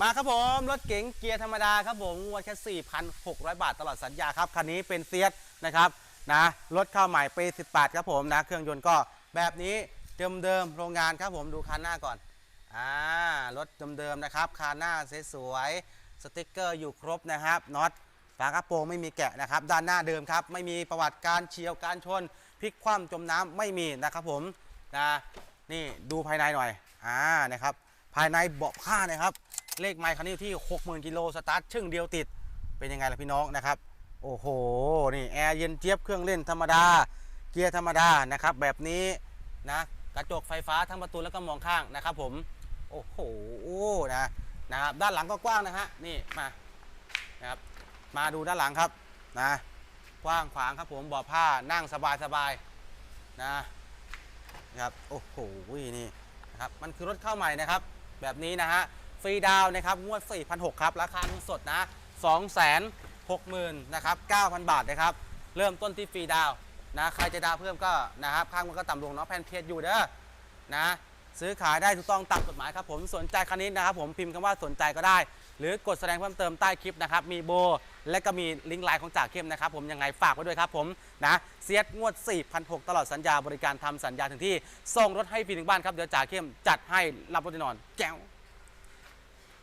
มาครับผมรถเก๋งเกียร์ธรรมดาครับผมงวดแค่ 4,600 บาทตลอดสัญญาครับคันนี้เป็นเซียสนะครับนะรถเข้าใหม่ปี18ครับผมนะเครื่องยนต์ก็แบบนี้เดิมๆโรงงานครับผมดูคันหน้าก่อนอ่ารถเดิมๆนะครับคันหน้าสวยๆสติ๊กเกอร์อยู่ครบนะครับน็อตฝากระโปรงไม่มีแกะนะครับ ด้านหน้าเดิมครับ ไม่มีประวัติการเฉียวการชนพลิกคว่ำจมน้ำไม่มีนะครับผมนะนี่ดูภายในหน่อยอ่านะครับภายในเบาะผ้านะครับ เลขไมค์คันนี้อยู่ที่ 60,000กิโลสตาร์ทชึ่งเดียวติดเป็นยังไงล่ะพี่น้องนะครับ โอ้โหนี่แอร์เย็นเจี๊ยบเครื่องเล่นธรรมดา เกียร์ธรรมดานะครับ แบบนี้นะกระจกไฟฟ้าทั้งประตูแล้วก็มองข้างนะครับผมโอ้โหนะนะครับด้านหลังก็กว้างนะฮะนี่มานะครับมาดูด้านหลังครับนะกว้างขวางครับผมเบาะผ้านั่งสบายสบายๆนะนะครับโอ้โหนี่นะครับมันคือรถเข้าใหม่นะครับ แบบนี้นะฮะ ฟรีดาวนะครับงวด 4,600ครับราคาเงินสดนะ 260,000นะครับ9,000 บาทนะครับเริ่มต้นที่ฟรีดาวนะใครจะดาวเพิ่มก็นะครับข้างมันก็ต่ำลงเนาะแพนเพจอยู่เด้อนะซื้อขายได้ถูกต้องตามกฎหมายครับผมสนใจคันนี้นะครับผมพิมพ์คำว่าสนใจก็ได้ หรือกดแสดงเพิ่มเติมใต้คลิปนะครับมีโบ และก็มีลิงก์ไลน์ของจ่าเข้มนะครับผมยังไงฝากไว้ด้วยครับผมนะเซียดงวด 4,600 ตลอดสัญญาบริการทำสัญญาถึงที่ส่งรถให้ฟรีถึงบ้านครับเดี๋ยวจ่าเข้มจัดให้รับรถแน่นอนแจ๋ว